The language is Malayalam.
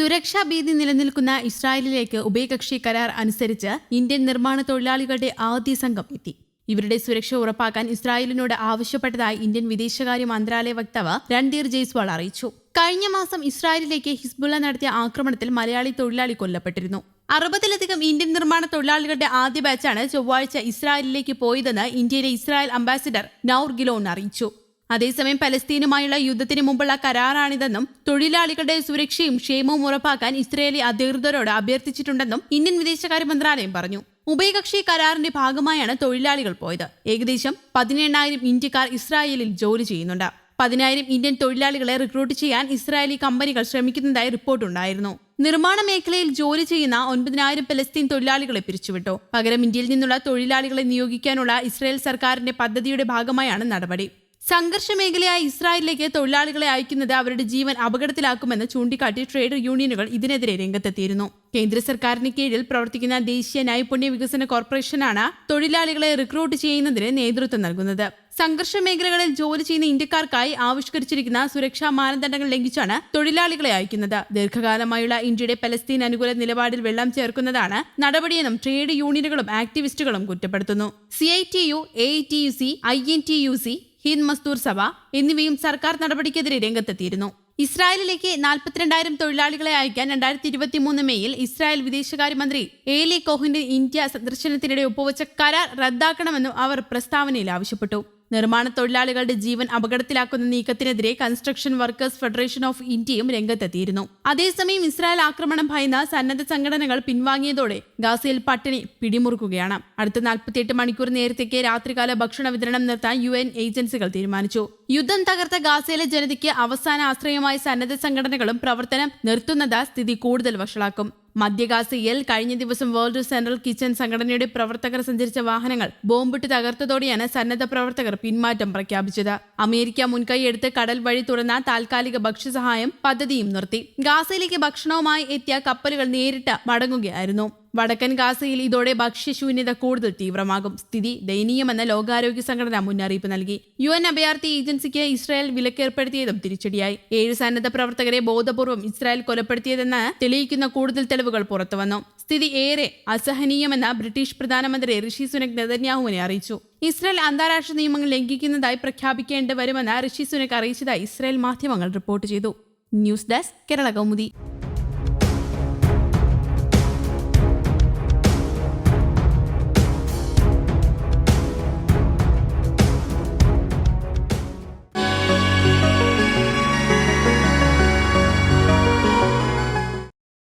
സുരക്ഷാ ഭീതി നിലനിൽക്കുന്ന ഇസ്രായേലിലേക്ക് ഉഭയകക്ഷി കരാർ അനുസരിച്ച് ഇന്ത്യൻ നിർമ്മാണ തൊഴിലാളികളുടെ ആദ്യ സംഘം എത്തി. ഇവരുടെ സുരക്ഷ ഉറപ്പാക്കാൻ ഇസ്രായേലിനോട് ആവശ്യപ്പെട്ടതായി ഇന്ത്യൻ വിദേശകാര്യ മന്ത്രാലയ വക്താവ് രൺധീർ ജയ്സ്വാൾ അറിയിച്ചു. കഴിഞ്ഞ മാസം ഇസ്രായേലിലേക്ക് ഹിസ്ബുള്ള നടത്തിയ ആക്രമണത്തിൽ മലയാളി തൊഴിലാളി കൊല്ലപ്പെട്ടിരുന്നു. അറുപതിലധികം ഇന്ത്യൻ നിർമ്മാണ തൊഴിലാളികളുടെ ആദ്യ ബാച്ചാണ് ചൊവ്വാഴ്ച ഇസ്രായേലിലേക്ക് പോയതെന്ന് ഇന്ത്യയിലെ ഇസ്രായേൽ അംബാസിഡർ നൌർ ഗിലോൺ അറിയിച്ചു. അതേസമയം പലസ്തീനുമായുള്ള യുദ്ധത്തിന് മുമ്പുള്ള കരാറാണിതെന്നും തൊഴിലാളികളുടെ സുരക്ഷയും ക്ഷേമവും ഉറപ്പാക്കാൻ ഇസ്രയേലി അധികൃതരോട് അഭ്യർത്ഥിച്ചിട്ടുണ്ടെന്നും ഇന്ത്യൻ വിദേശകാര്യ മന്ത്രാലയം പറഞ്ഞു. ഉഭയകക്ഷി കരാറിന്റെ ഭാഗമായാണ് തൊഴിലാളികൾ പോയത്. ഏകദേശം പതിനെണ്ണായിരം ഇന്ത്യക്കാർ ഇസ്രായേലിൽ ജോലി ചെയ്യുന്നുണ്ട്. പതിനായിരം ഇന്ത്യൻ തൊഴിലാളികളെ റിക്രൂട്ട് ചെയ്യാൻ ഇസ്രായേലി കമ്പനികൾ ശ്രമിക്കുന്നതായി റിപ്പോർട്ടുണ്ടായിരുന്നു. നിർമ്മാണ മേഖലയിൽ ജോലി ചെയ്യുന്ന ഒൻപതിനായിരം പലസ്തീൻ തൊഴിലാളികളെ പിരിച്ചുവിട്ടു. പകരം ഇന്ത്യയിൽ നിന്നുള്ള തൊഴിലാളികളെ നിയോഗിക്കാനുള്ള ഇസ്രായേൽ സർക്കാരിന്റെ പദ്ധതിയുടെ ഭാഗമായാണ് നടപടി. സംഘർഷ മേഖലയായ ഇസ്രായേലിലേക്ക് തൊഴിലാളികളെ അയക്കുന്നത് അവരുടെ ജീവൻ അപകടത്തിലാക്കുമെന്ന് ചൂണ്ടിക്കാട്ടി ട്രേഡ് യൂണിയനുകൾ ഇതിനെതിരെ രംഗത്തെത്തിയിരുന്നു. കേന്ദ്ര സർക്കാരിന് കീഴിൽ പ്രവർത്തിക്കുന്ന ദേശീയ നൈപുണ്യ വികസന കോർപ്പറേഷനാണ് തൊഴിലാളികളെ റിക്രൂട്ട് ചെയ്യുന്നതിന് നേതൃത്വം നൽകുന്നത്. സംഘർഷ മേഖലകളിൽ ജോലി ചെയ്യുന്ന ഇന്ത്യക്കാർക്കായി ആവിഷ്കരിച്ചിരിക്കുന്ന സുരക്ഷാ മാനദണ്ഡങ്ങൾ ലംഘിച്ചാണ് തൊഴിലാളികളെ അയക്കുന്നത്. ദീർഘകാലമായുള്ള ഇന്ത്യയുടെ പലസ്തീൻ അനുകൂല നിലപാടിൽ വെള്ളം ചേർക്കുന്നതാണ് നടപടിയെന്നും ട്രേഡ് യൂണിയനുകളും ആക്ടിവിസ്റ്റുകളും കുറ്റപ്പെടുത്തുന്നു. C I T U A T U C I N T U C Hind Mazdoor Sabha എന്നിവയും സർക്കാർ നടപടിക്കെതിരെ രംഗത്തെത്തിയിരുന്നു. ഇസ്രായേലിലേക്ക് നാൽപ്പത്തിരണ്ടായിരം തൊഴിലാളികളെ അയക്കാൻ രണ്ടായിരത്തി ഇരുപത്തിമൂന്ന് മെയ്യിൽ ഇസ്രായേൽ വിദേശകാര്യമന്ത്രി ഏലി കോഹിന്റെ ഇന്ത്യ സന്ദർശനത്തിനിടെ ഒപ്പുവച്ച കരാർ റദ്ദാക്കണമെന്നും അവർ പ്രസ്താവനയിൽ ആവശ്യപ്പെട്ടു. നിർമ്മാണ തൊഴിലാളികളുടെ ജീവൻ അപകടത്തിലാക്കുന്ന നീക്കത്തിനെതിരെ കൺസ്ട്രക്ഷൻ വർക്കേഴ്സ് ഫെഡറേഷൻ ഓഫ് ഇന്ത്യയും രംഗത്തെത്തിയിരുന്നു. അതേസമയം ഇസ്രായേൽ ആക്രമണം ഭയന്ന സന്നദ്ധ സംഘടനകൾ പിൻവാങ്ങിയതോടെ ഗാസയിൽ പട്ടിണി പിടിമുറുക്കുകയാണ്. അടുത്ത നാൽപ്പത്തിയെട്ട് മണിക്കൂർ നേരത്തേക്ക് രാത്രികാല ഭക്ഷണ വിതരണം നിർത്താൻ യു എൻ ഏജൻസികൾ തീരുമാനിച്ചു. യുദ്ധം തകർത്ത ഗാസയിലെ ജനതയ്ക്ക് അവസാന ആശ്രയമായ സന്നദ്ധ സംഘടനകളും പ്രവർത്തനം നിർത്തുന്നത് സ്ഥിതി കൂടുതൽ വഷളാക്കും. മധ്യഗാസയിൽ കഴിഞ്ഞ ദിവസം വേൾഡ് സെൻട്രൽ കിച്ചൺ സംഘടനയുടെ പ്രവർത്തകർ സഞ്ചരിച്ച വാഹനങ്ങൾ ബോംബിട്ട് തകർത്തതോടെയാണ് സന്നദ്ധ പ്രവർത്തകർ പിന്മാറ്റം പ്രഖ്യാപിച്ചത്. അമേരിക്ക മുൻകൈയെടുത്ത് കടൽ വഴി തുറന്ന താൽക്കാലിക ഭക്ഷ്യസഹായം പദ്ധതിയും നിർത്തി. ഗാസയിലേക്ക് ഭക്ഷണവുമായി എത്തിയ കപ്പലുകൾ നേരിട്ട് മടങ്ങുകയായിരുന്നു. വടക്കൻ ഗാസയിൽ ഇതോടെ ഭക്ഷ്യശൂന്യത കൂടുതൽ തീവ്രമാകും. സ്ഥിതി ദയനീയമെന്ന് ലോകാരോഗ്യ സംഘടന മുന്നറിയിപ്പ് നൽകി. യു എൻ അഭയാർത്ഥി ഏജൻസിക്ക് ഇസ്രായേൽ വിലക്കേർപ്പെടുത്തിയതും തിരിച്ചടിയായി. ഏഴ് സന്നദ്ധ പ്രവർത്തകരെ ബോധപൂർവം ഇസ്രായേൽ കൊലപ്പെടുത്തിയതെന്ന് തെളിയിക്കുന്ന കൂടുതൽ തെളിവുകൾ പുറത്തുവന്നു. സ്ഥിതി ഏറെ അസഹനീയമെന്ന് ബ്രിട്ടീഷ് പ്രധാനമന്ത്രി ഋഷി സുനക് നെതന്യാഹുവിനെ അറിയിച്ചു. ഇസ്രായേൽ അന്താരാഷ്ട്ര നിയമങ്ങൾ ലംഘിക്കുന്നതായി പ്രഖ്യാപിക്കേണ്ടി വരുമെന്ന് ഋഷി സുനക് അറിയിച്ചതായി ഇസ്രായേൽ മാധ്യമങ്ങൾ റിപ്പോർട്ട് ചെയ്തു. News desk Kerala Kaumudi.